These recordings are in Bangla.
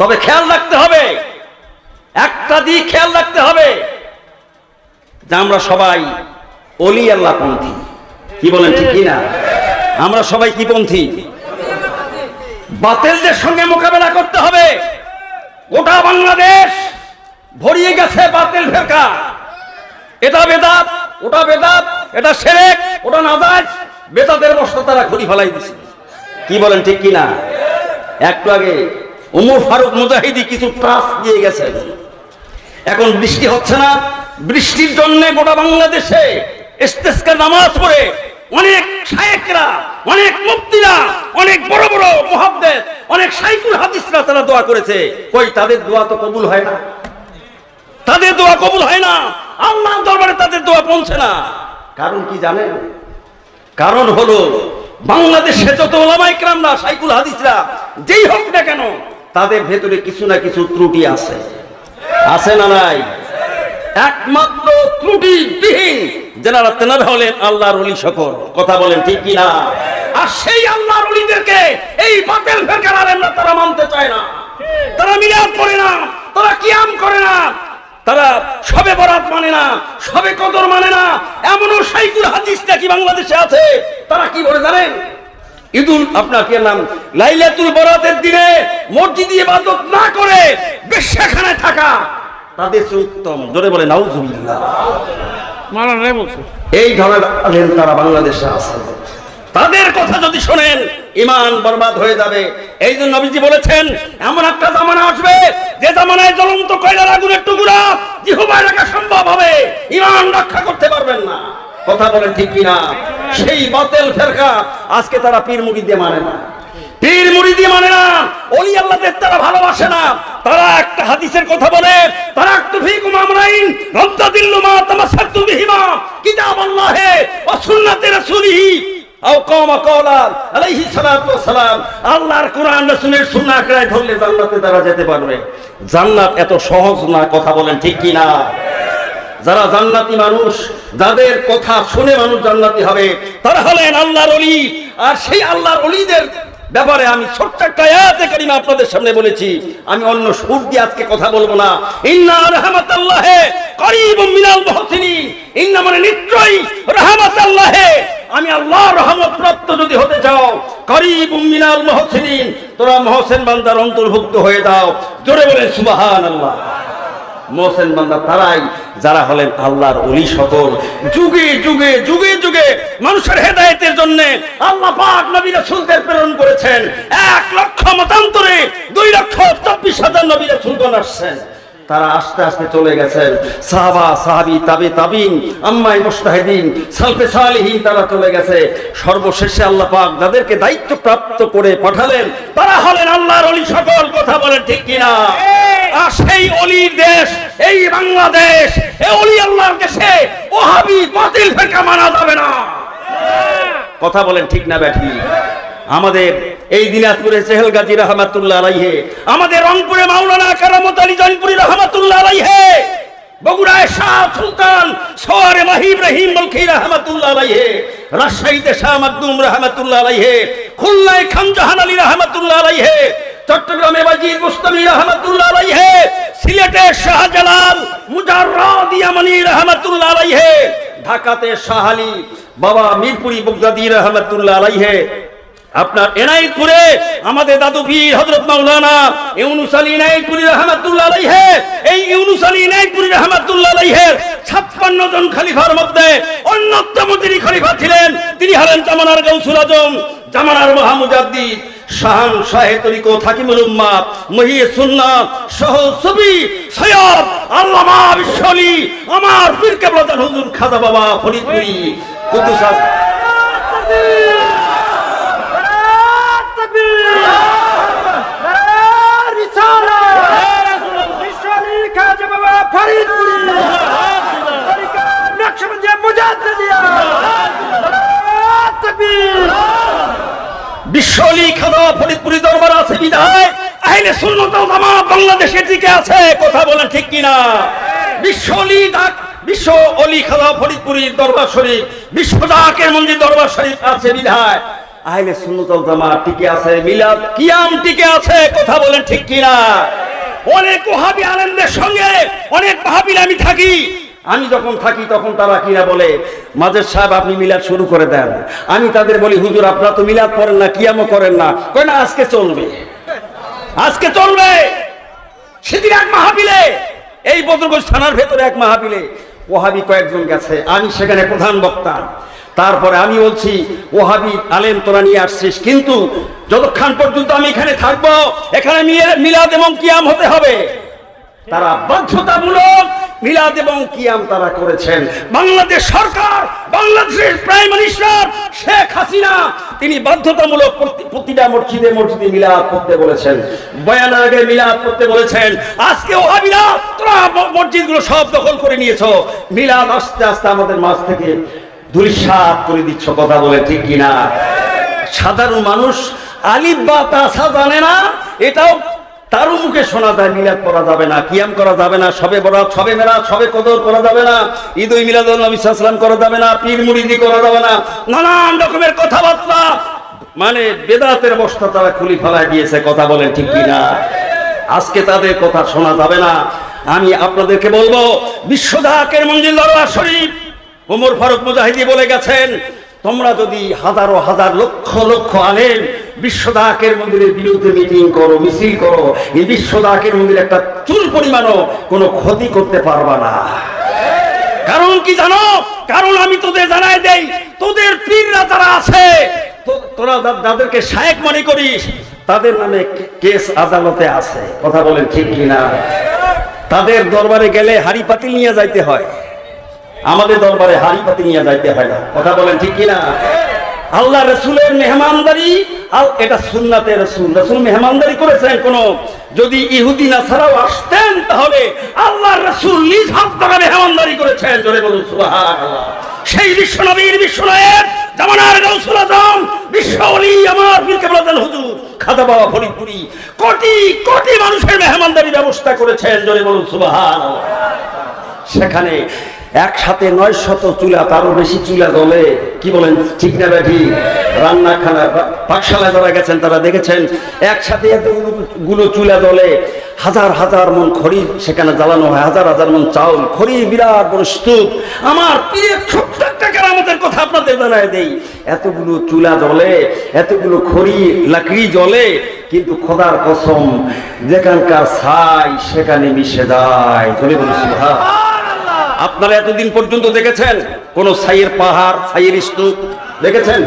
তবে খেয়াল রাখতে হবে, একটা দিক খেয়াল রাখতে হবে যে আমরা সবাই অলি আল্লাহ পন্থী কি বলেন, ঠিক কি না আমরা সবাই কি পন্থী? বাতিলদের সঙ্গে মোকাবেলা করতে হবে। গোটা বাংলাদেশ ভরিয়ে গেছে বাতিল ফেরকা। এটা বেদাত, ওটা বেদাত, এটা সেরেক, ওটা নাজাজ বেদাতের বস্তা তারা ঘুরি ফেলাই দিছে। কি বলেন, ঠিক কি না একটু আগে উমর ফারুক মুজাহিদি কিছু ট্রাস দিয়ে গেছেন এখন বৃষ্টি হচ্ছে না। বৃষ্টির জন্য গোটা বাংলাদেশে ইস্তেস্কা নামাজ পড়ে অনেক শায়েকরা, অনেক মুক্তিরা অনেক বড় বড় মহাদ্দেশ অনেক সাইকুল হাদিসরা তারা দোয়া করেছে। কই, তাদের দোয়া তো কবুল হয় না। তাদের দোয়া কবুল হয় না। আল্লাহ দরবারে তাদের দোয়া পৌঁছে না। কারণ কি জানেন? কারণ হলো, বাংলাদেশে যত ওলামাই ক্রামরা সাইকুল হাদিসরা, যেই হোক না কেন তাদের ভেতরে কিছু না কিছু ত্রুটি আছে। আছে না নাই? একমাত্র ত্রুটিবিহীন যেনারা তেনারা হলেন আল্লাহর অলি সকল। কথা বলেন ঠিক কি না আর সেই আল্লাহর অলিদেরকে এই বাতিল ফেরকার তারা মানতে চায় না। তারা মিলাদ করে না, তারা কিয়াম করে না। তারা সবে বরাত মানে না, সবে কদর মানে না। এমনও সাইকুল হাদিস নাকি বাংলাদেশে আছে? তারা কি বলে জানেন? ঈদুল আপনার কি নাম লাইলাতুল বরাতের দিনে মসজিদে ইবাদত না করে বেশ্যাখানায় থাকা তাদের উত্তম। জোরে বলে নাউজুবিল্লাহ। এই ধরনের আলেম তারা বাংলাদেশে আছে। তাদের কথা যদি শোনেন ইমান বরবাদ হয়ে যাবে। এই জন্য নবীজি বলেছেন এমন একটা জামানা আসবে যে জামানায় জ্বলন্ত কয়লার আগুনের টুকরা জিহুবায় রাখা সম্ভব হবে। ইমান রক্ষা করতে পারবেন না। কথা বলেন ঠিক কিনা? সেই বাতেল ফেরকা আজকে তারা পীর মুড়ি দিয়ে মানে না। পীর মুড়ি দিয়ে মানে না। অলি আল্লাহদের তারা ভালোবাসে না। তারা একটা হাদিসের কথা বলে তারা একটু ফিকুম মা বিহিমা কিতাব আল্লাহে আও আলাইহি সালাতু ওয়াসালাম, আল্লাহর কোরআন রাসূলের সুন্নাহ ধরলে জান্নাতে তারা যেতে পারবে। জান্নাত এত সহজ না, কথা বলেন ঠিক কি না যারা জান্নাতি মানুষ, যাদের কথা শুনে মানুষ জান্নাতি হবে, তারা হলেন আল্লাহর অলি আর সেই আল্লাহর অলিদের ব্যাপারে আমি ছোট্ট একটা আয়াতে কারিমা আপনাদের সামনে বলেছি। আমি অন্য সুর দিয়ে আজকে কথা বলব না। ইন্না রাহমাতাল্লাহে করিবুম মিনাল মুহসিনিন। ইন্না মানে নিশ্চয়ই রাহমাতাল্লাহে। আমি আল্লাহর রহমত প্রাপ্ত যদি হতে চাও, করিবুম মিনাল মুহসিনিন, তোরা মহসেন বান্দার অন্তর্ভুক্ত হয়ে দাও জোরে বলে সুবহানাল্লাহ। মোহসেন বান্দা তারাই, যারা হলেন আল্লাহর অলি সকল। যুগে যুগে যুগে যুগে মানুষের হেদায়েতের জন্য আল্লাহ পাক নবী রাসূলদের প্রেরণ করেছেন। এক লক্ষ মতান্তরে দুই লক্ষ চব্বিশ হাজার নবী রাসূলগণ আসছেন। তারা আস্তে আস্তে চলে গেছেন। সাহাবা সাহাবি তাবে তাবিন আম্মাই মুস্তাহিদিন সালফে সালিহিন তারা চলে গেছে। সর্বশেষে আল্লাহ পাক যাদেরকে দায়িত্ব প্রাপ্ত করে পাঠালেন তারা হলেন আল্লাহর অলি সকল কথা বলেন ঠিক কিনা? আর সেই অলির দেশ এই বাংলাদেশ এই অলি আল্লাহর দেশে ওহাবি বাতিল ফেরকা মানা যাবে না। কথা বলেন ঠিক না ব্যাঠি। আমাদের এই দিনাজপুরে চেহেল গাজী রহমাতুল্লাহ আলাইহে, আমাদের রংপুরে মাওলানা কারামত আলী জৈনপুরি রহমাতুল্লাহ আলাইহে, বগুড়ায় শাহ সুলতান সোয়ারে মাহিব রহিম বলখি রহমাতুল্লাহ আলাইহে, রাজশাহীতে শাহ মাকদুম রহমাতুল্লাহ আলাইহে, খুলনায় খানজাহান আলী রহমাতুল্লাহ আলাইহে, চট্টগ্রামে বাজির মুস্তামি রহমাতুল্লাহ আলাইহে, সিলেটে শাহজালাল মুজাররাদ ইয়ামানি রহমাতুল্লাহ আলাইহে, ঢাকাতে শাহ আলী, বাবা মিরপুরি বগদাদি রহমাতুল্লাহ আলাইহে আপনার এনাইতপুরে আমাদের দাদু পীর হযরত মাওলানা ইউনুস আলী এনাইতপুরি রাহমাতুল্লাহ আলাইহি, এই ইউনুস আলী এনাইতপুরি রাহমাতুল্লাহ আলাইহি 56 জন খলিফার মধ্যে অন্যতম তিনি খলিফা ছিলেন, তিনি হলেন জামানার গাউসুল আজম, জামানার মহামুজাদ্দিদ, শাহান শাহে তরিকো থাকিমুল উম্মাত মহিয়ে সুন্নাহ, সহ সুবি সৈয়দ, আল্লামা বিশ্বলি আমার পীর কেবলাদান হুজুর খাজা বাবা ফরিদপুরি কুদ্দুস বিশ্বলি খাদা ফরিদপুরি দরবার আছে বিধায়। আইলে সুন্নত ওয়াল জামাত বাংলাদেশে টিকে আছে, কথা বলেন ঠিক কিনা? বিশ্বলি ডাক, বিশ্ব অলি খাদা ফরিদপুরি দরবার শরীফ, বিশ্ব ডাকের মন্দির দরবার শরীফ আছে বিধায়। আহলে সুন্নতল জামাত টিকে আছে, মিলাদ কিয়াম টিকে আছে, কথা বলেন ঠিক কিনা? অনেক ওহাবি আনন্দের সঙ্গে অনেক ওহাবির আমি থাকি। আমি যখন থাকি তখন তারা কিনা বলে মাঝের সাহেব আপনি মিলাদ শুরু করে দেন। আমি তাদের বলি হুজুর আপনারা তো মিলাদ করেন না কিয়ামও করেন না। কয় না আজকে চলবে। আজকে চলবে। সেদিন এক মাহাবিলে এই বদরগঞ্জ থানার ভেতরে এক মাহাবিলে ওহাবি কয়েকজন গেছে। আমি সেখানে প্রধান বক্তা। তারপরে আমি বলছি, ওহাবি, আলেম তোরা নিয়ে আসছিস, কিন্তু যতক্ষণ পর্যন্ত আমি এখানে থাকব, এখানে মিলাদ এবং কিয়াম হতে হবে। তারা বাধ্যতামূলক মিলাদ এবং কিয়াম তারা করেছেন। বাংলাদেশ সরকার, বাংলাদেশের প্রাইম মিনিস্টার শেখ হাসিনা, তিনি বাধ্যতামূলক প্রতি- প্রতিটা মসজিদে মসজিদে মিলাদ করতে বলেছেন। বয়ানের আগে মিলাদ করতে বলেছেন। আজকে ওহাবিরা, তোরা মসজিদগুলো সব দখল করে নিয়েছো। মিলাদ আস্তে আস্তে আমাদের মাঝ থেকে ধুলিসাত করে দিচ্ছ কথা বলে, ঠিক কিনা? সাধারণ মানুষ আলিফ বা তাসা জানে না, এটাও তারও মুখে শোনা যায়, মিলাদ করা যাবে না, কিয়াম করা যাবে না, সবে বরাত, সবে মেরাত সবে কদর করা যাবে না, ঈদ উল মিলাদ নবী সাল্লাম করা যাবে না, পীর মুরিদি করা যাবে না, নানান রকমের কথাবার্তা। মানে বেদাতের বস্তা তারা খুলি ফেলায় দিয়েছে, কথা বলেন ঠিক কিনা? আজকে তাদের কথা শোনা যাবে না। আমি আপনাদেরকে বলব বিশ্বধাকের মঞ্জিল দরবার শরীফ ওমর ফারুক মুজাহিদি বলে গেছেন, তোমরা যদি হাজারো হাজার লক্ষ লক্ষ আলেন বিশ্বদাকের মন্দিরের বিরুদ্ধে মিটিং করো, মিছিল করো, এই বিশ্বদাকের মন্দির একটা চুল পরিমাণও কোনো ক্ষতি করতে পারবা না। কারণ কি জানো? কারণ আমি তোদের জানাই দেই, তোদের পীররা যারা আছে তোরা যাদেরকে শায়েক মনে করিস, তাদের নামে কেস আদালতে আছে। কথা বলেন ঠিক কিনা? তাদের দরবারে গেলে হাড়ি পাতিল নিয়ে যাইতে হয়। আমাদের দরবারে হাড়ি পাতি নিয়ে যাইতে হয় না। কথা বলেন ঠিক কিনা? আল্লাহ রসুলের মেহমানদারি এটা সুন্নাতে রসুল। রসুল মেহমানদারি করেছেন কোন? যদি ইহুদি না ছাড়াও আসতেন, তাহলে আল্লাহ রসুল নিজ হাত দ্বারা মেহমানদারি করেছেন। জোরে বলুন সেই বিশ্বনবীর বিশ্বনয়ের জামানার গৌসুল আজম বিশ্বলি আমার পীর কেবলাদান হুজুর খাদা বাবা ফরিদপুরি, কোটি কোটি মানুষের মেহমানদারি ব্যবস্থা করেছেন। জোরে বলুন, সুবহানাল্লাহ। সেখানে একসাথে নয় শত চুলা, তারও বেশি চুলা দলে কি বলেন? ঠিক না ব্যাঠি রান্নাখানা পাকশালা যারা গেছেন, তারা দেখেছেন, একসাথে এতগুলো চুলা দলে হাজার হাজার মন খড়ি সেখানে জ্বালানো হয়, হাজার হাজার মন চাউল। খড়ি বিরাট বড় স্তূপ। আমার কেরামতের কথা আপনাদের জানায় দেই। এতগুলো চুলা জ্বলে, এতগুলো খড়ি, লাকড়ি জ্বলে, কিন্তু খোদার কসম, যেখানকার ছাই, সেখানে মিশে যায়। চলে বলছি ভাই আপনারা এতদিন পর্যন্ত দেখেছেন কোন সাইয়ের পাহাড় ছাইয়ের স্তূপ? দেখেছেন?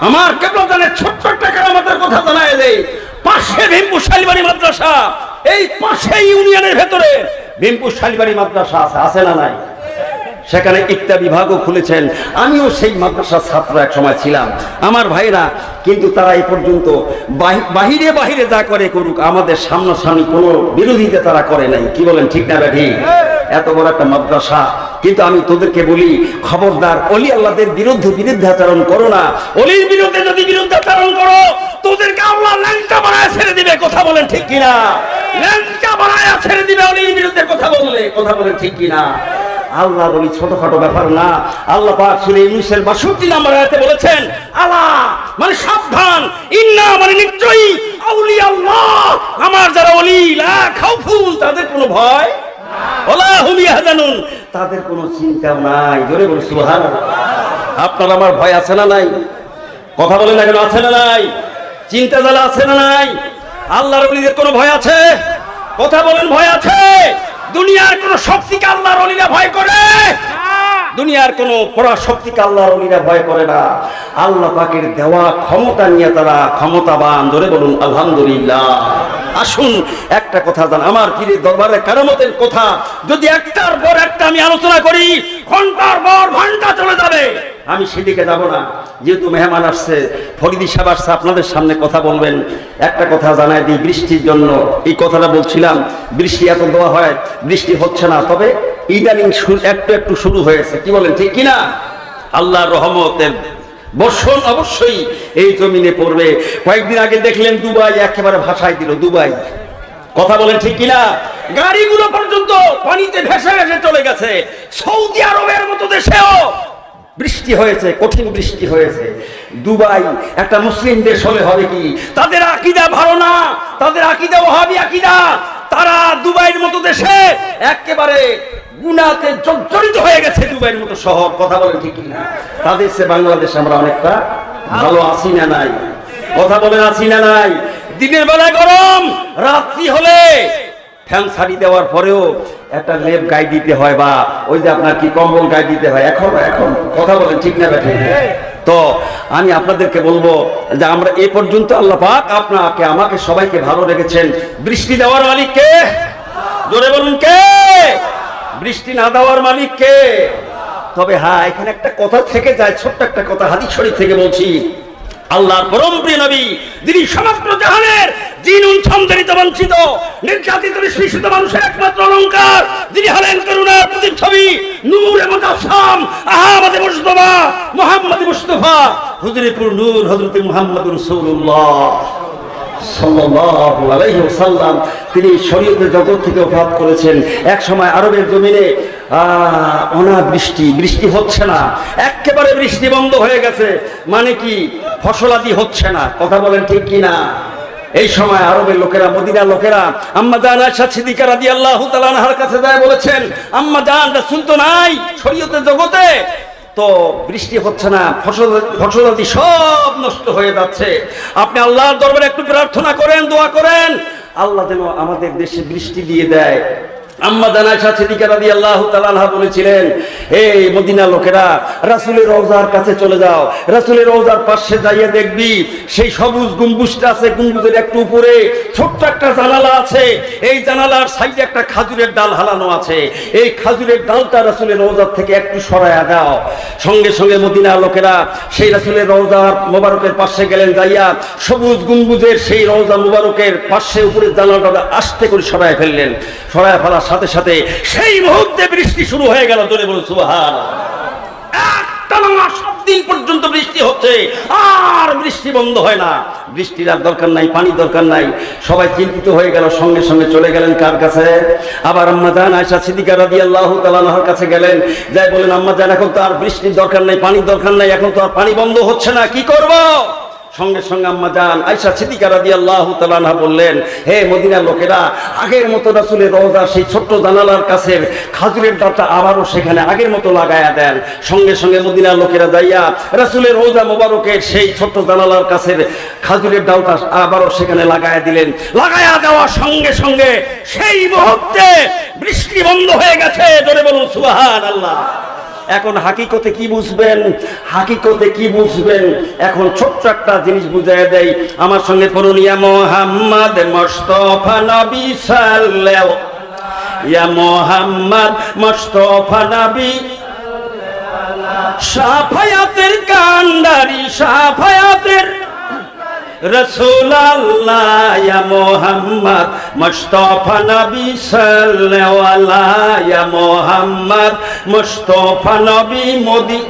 আমার কেবলাদানের ছোট্ট একটা কেরামতের কথা জানায় দেই পাশে ভীমপুর শালিবাড়ি মাদ্রাসা এই পাশে ইউনিয়নের ভেতরে ভীমপুর শালিবাড়ি মাদ্রাসা আছে আছে না নাই? সেখানে একটা বিভাগও খুলেছেন। আমিও সেই মাদ্রাসার ছাত্র এক সময় ছিলাম। আমার ভাইরা কিন্তু তারা এই পর্যন্ত বাহি- বাহিরে বাহিরে যা করে করুক আমাদের সামনাসামনি কোনো বিরোধিতা তারা করে নাই। কি বলেন ঠিক না ব্যাঠি এত বড় একটা মাদ্রাসা। কিন্তু আমি তোদেরকে বলি, খবরদার, অলি আল্লাহদের বিরুদ্ধে বিরুদ্ধাচরণ করো না। অলির বিরুদ্ধে যদি বিরুদ্ধাচরণ করো, তোদেরকে আল্লাহ ল্যাংটা বানায় ছেড়ে দিবে, কথা বলেন ঠিক কিনা? ল্যাংটা বানায় ছেড়ে দিবে অলির বিরুদ্ধে কথা বললে কথা বলেন ঠিক কিনা? আল্লাহ বলি, ছোটখাটো ব্যাপার না। আল্লাহ পাক সুরে ইউনুসের বাষট্টি নাম্বার আয়াতে বলেছেন, আলা মানে সাবধান, ইন্না মানে নিশ্চয়ই আউলি আল্লাহ আমার যারা অলি, লা খাউফুন, তাদের কোনো ভয় ওলা ইয়াহজানুন তাদের কোনো চিন্তা নাই। জোরে বলি সুবহানাল্লাহ। আপনার আমার ভয় আছে না নাই? কথা বলেন না কেন, আছে না নাই? চিন্তা জ্বালা আছে না নাই? আল্লাহর অলিদের কোনো ভয় আছে? কথা বলেন, ভয় আছে? দুনিয়ার কোন শক্তিকে আল্লাহর অলিরা ভয় করে? দুনিয়ার কোন পড়া শক্তিকে আল্লাহর অলিরা ভয় করে না। আল্লাহ পাকের দেওয়া ক্ষমতা নিয়ে তারা ক্ষমতাবান। ধরে বলুন, আলহামদুলিল্লাহ। আসুন, একটা কথা জান, আমার পীরের দরবারে কারামতের কথা, যদি একটার পর একটা আমি আলোচনা করি, ঘণ্টার পর ঘণ্টা চলে যাবে। আমি সেদিকে যাব না, যেহেতু মেহমান আসছে, ফরিদি সাহেব আসছে, আপনাদের সামনে কথা বলবেন। একটা কথা জানাই দিই বৃষ্টির জন্য, এই কথাটা বলছিলাম, বৃষ্টি এত দেওয়া হয়, বৃষ্টি হচ্ছে না, তবে ইদানিং একটু একটু শুরু হয়েছে, কি বলেন, ঠিক কিনা? আল্লাহর রহমতের বর্ষণ অবশ্যই এই জমিনে পড়বে। কয়েকদিন আগে দেখলেন দুবাই, একেবারে ভাষায় দিল, দুবাই। কথা বলেন ঠিক কিনা? গাড়িগুলো পর্যন্ত পানিতে ভেসে ভেসে চলে গেছে। সৌদি আরবের মতো দেশেও বৃষ্টি হয়েছে, কঠিন বৃষ্টি হয়েছে। দুবাই একটা মুসলিম দেশ হলে হবে কি? তাদের আকিদা ভালো না, তাদের আকিদা ওহাবি আকিদা। তারা দুবাইয়ের মতো দেশে একেবারে গুনাতে জর্জরিত হয়ে গেছে দুবাইয়ের মতো শহর, কথা বলেন ঠিক না তাদের সে বাংলাদেশে আমরা অনেকটা ভালো আছি না নাই? কথা বলেন আছি না নাই? দিনের বেলায় গরম, রাত্রি হলে ফ্যান ছাড়ি দেওয়ার পরেও একটা লেপ গায়ে দিতে হয় বা ওই যে আপনার কি কম্বল গায়ে দিতে হয়, এখন এখন, কথা বলেন ঠিক না ব্যাঠে তো আমি আপনাদেরকে বলব যে আমরা এ পর্যন্ত আল্লাহ পাক আপনাকে, আমাকে সবাইকে ভালো রেখেছেন। বৃষ্টি দেওয়ার মালিক কে জোরে বলুন কে? বৃষ্টি না দেওয়ার মালিক কে? তবে হ্যাঁ এখানে একটা কথা থেকে যায়, ছোট্ট একটা কথা, হাদিস শরীফ থেকে বলছি। আল্লাহর পরম প্রিয় নবী, যিনি সমগ্র জাহানের জিন ছন্দরিত বঞ্চিত, নির্যাতিত, নিষ্পৃষিত মানুষের একমাত্র অলংকার, যিনি হলেন করুণার ছবি নূর এবং আসাম আহমদ মুস্তফা, মোহাম্মদ মুস্তফা, হুজুরিপুর নূর হজরত মোহাম্মদ রসুল্লাহ ওয়াসাল্লাম, তিনি শরীয়তের জগৎ থেকে অভাব করেছেন। এক সময় আরবের জমিনে অনাবৃষ্টি বৃষ্টি হচ্ছে না। একেবারে বৃষ্টি বন্ধ হয়ে গেছে। মানে কি? ফসলাদি হচ্ছে না। কথা বলেন ঠিক কি না এই সময় আরবের লোকেরা, মদিনার লোকেরা, আম্মা জান আয়সা সিদ্দিকা রাদিয়াল্লাহু তাআলা আনহার কাছে যায় বলেছেন, আম্মা জান, রাসূল তো নাই শরীয়তের জগতে। তো বৃষ্টি হচ্ছে না, ফসল, ফসলাদি সব নষ্ট হয়ে যাচ্ছে। আপনি আল্লাহর দরবারে একটু প্রার্থনা করেন, দোয়া করেন। আল্লাহ যেন আমাদের দেশে বৃষ্টি দিয়ে দেয়। আম্মা খাজুরের ডাল হালানো আছে। এই খাজুরের ডালটা রাসূলের থেকে একটু সরায়া দাও। সঙ্গে সঙ্গে মদিনা লোকেরা সেই রাসূলের রওজার মোবারকের পাশে গেলেন, যাইয়া সবুজ গম্বুজের সেই রওজা মোবারকের পাশে উপরে জানালাটা আস্তে করে সরায় ফেললেন। সরায় সাথে সাথে সেই মুহূর্তে বৃষ্টি শুরু হয়ে গেল। জোরে বলুন সব দিন পর্যন্ত বৃষ্টি হচ্ছে, আর বৃষ্টি বন্ধ হয় না। বৃষ্টির আর দরকার নাই পানি দরকার নাই। সবাই চিন্তিত হয়ে গেল, সঙ্গে সঙ্গে চলে গেলেন কার কাছে? আবার আম্মা জান আয়সা সিদ্দিকা রাদি আল্লাহ তালানহর কাছে গেলেন। যাই বলেন, আম্মা জান, এখন তো আর বৃষ্টির দরকার নাই, পানির দরকার নাই, এখন তো আর পানি বন্ধ হচ্ছে না, কি করব? সঙ্গে সঙ্গে আম্মা যান আয়সা সিদ্দিকা রাদি আল্লাহ তালানহা বললেন, হে মদিনার লোকেরা, আগের মতো রাসুলের রওজা সেই ছোট্ট জানালার কাছে খাজুরের ডালটা আবারও সেখানে আগের মতো লাগায়া দেন। সঙ্গে সঙ্গে মদিনার লোকেরা যাইয়া রাসুলের রোজা মোবারকের সেই ছোট্ট জানালার কাছে খাজুরের ডালটা আবারও সেখানে লাগায়া দিলেন। লাগায়া দেওয়ার সঙ্গে সঙ্গে সেই মুহূর্তে বৃষ্টি বন্ধ হয়ে গেছে। ধরে বলুন সুবাহান আল্লাহ এখন হাকিকতে কি বুঝবেন? হাকিকতে কি বুঝবেন? এখন ছোট্ট একটা জিনিস বুঝাই দেয় আমার সঙ্গে পড়ুন, ইয়া মোহাম্মদ মোস্তফা নবী সাল্লাল্লাহু ইয়া মোহাম্মদ মোস্তফা নবী সাফায়াতের কান্ডারি, সাফায়াতের রসুল আল্লাহ মোহাম্মদ মুস্তফা মোহাম্মদ মুস্তফা নবী মোদি